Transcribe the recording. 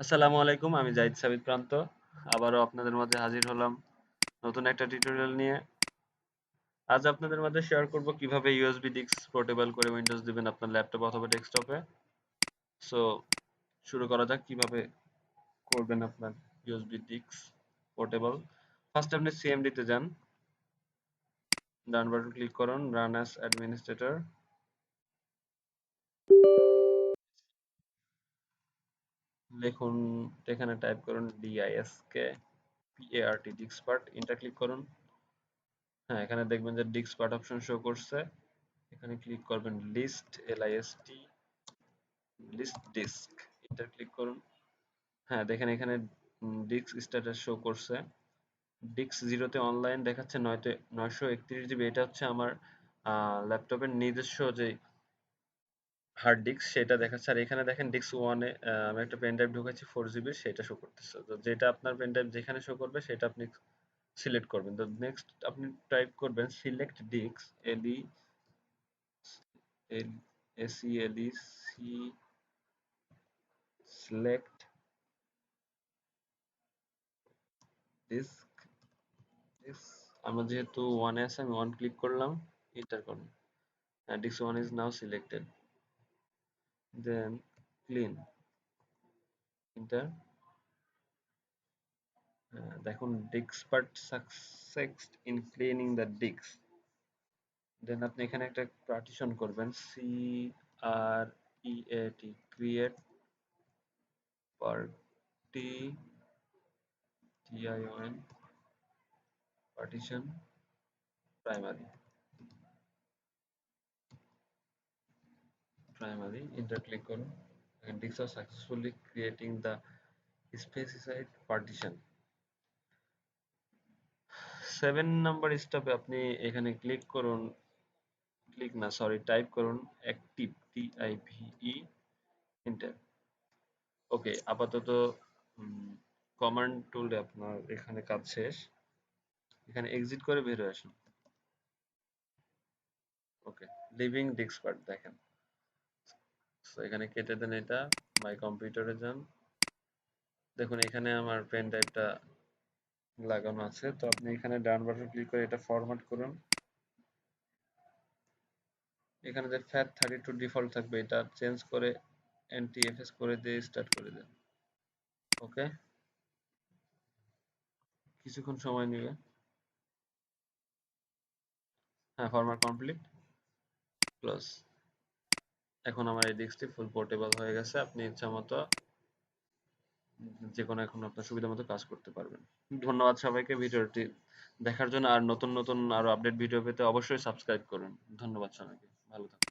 আসসালামু আলাইকুম, আমি জাহিদ সাবিত প্রান্ত। আবারও আপনাদের মাঝে হাজির হলাম নতুন একটা টিউটোরিয়াল নিয়ে। আজ আপনাদের মাঝে শেয়ার করব কীভাবে ইউএসবি ডিস্ক পোর্টেবল করে উইন্ডোজ দিবেন আপনার ল্যাপটপ অথবা ডেস্কটপে সো শুরু করা যাক, কীভাবে করবেন আপনার ইউএসবি ডিস্ক পোর্টেবল ফার্স্ট আপনি সিএমডি তে যান। ডান বাটন ক্লিক করুন রান অ্যাজ অ্যাডমিনিস্ট্রেটর লিখুন, এখানে টাইপ করুন ডিআইএসকে পিএআরটি ডিক্সপার্ট ইন্টার ক্লিক করুন। হ্যাঁ এখানে দেখবেন যে ডিক্সপার্ট অপশন শো করছে। এখানে ক্লিক করবেন list L I S T list disk enter click করুন। হ্যাঁ দেখেন এখানে ডিস্ক স্ট্যাটাস শো করছে। ডিস্ক জিরোতে অনলাইন দেখাচ্ছে, নয়তে, নয়শো একত্রিশ জিবি এটা হচ্ছে আমার ল্যাপটপের নিজস্ব যে হার্ড ডিস্ক সেটা দেখাচ্ছে আর এখানে দেখেন ডিস্ক ওয়ানে আমি একটা পেন ড্রাইভ ঢুকেছি ফোর জিবির সেটা শো করতেছে। তো যেটা আপনার পেন ড্রাইভ যেখানে শো করবে, সেটা আপনি সিলেক্ট করবেন। তো নেক্সট আপনি টাইপ করবেন সিলেক্ট ডিস্ক এলই এসি এলই সি সিলেক্ট ডিস্ক আমার যেহেতু ওয়ানে আছে, আমি ওয়ান ক্লিক করলাম এন্টার করুন disk one is now selected then clean. Enter. দেখুন diskpart succeeded in cleaning the ডিক্স দেন আপনি এখানে একটা পার্টিশন করবেন C R E A T create party T I O N partition primary primary enter click করুন। and this are successfully creating the specified partition. Seven number স্টেপে আপনি এখানে click করুন। ক্লিক না সরি টাইপ করুন active T I V E enter okay আপাতত command টুলে আপনার এখানে কাজ শেষ। এখানে এক্সিট করে বের হয়ে আসুন। ওকে লিভিং ডিস্ক পার্ট দেখেন। এখানে কেটে দেন এটা মাই কম্পিউটারে যান। দেখুন, এখানে আমার পেন ড্রাইভটা লাগানো আছে। তো আপনি এখানে ডান বাটন ক্লিক করে এটা ফরম্যাট করুন। এখানে যে ফ্যাট থার্টি টু ডিফল্ট থাকবে, এটা চেঞ্জ করে এনটিএফএস করে দিয়ে স্টার্ট করে দেন। ওকে কিছুক্ষণ সময় নেবে। হ্যাঁ ফরম্যাট কমপ্লিট ক্লোজ এখন আমার এই ডিস্কটি ফুল পোর্টেবল হয়ে গেছে। আপনি ইচ্ছা মতো যে কোনো এখন আপনার সুবিধা মতো কাজ করতে পারবেন। ধন্যবাদ সবাইকে ভিডিওটি দেখার জন্য। আর নতুন নতুন আরও আপডেট ভিডিও পেতে অবশ্যই সাবস্ক্রাইব করুন। ধন্যবাদ সবাইকে। ভালো থাকুন।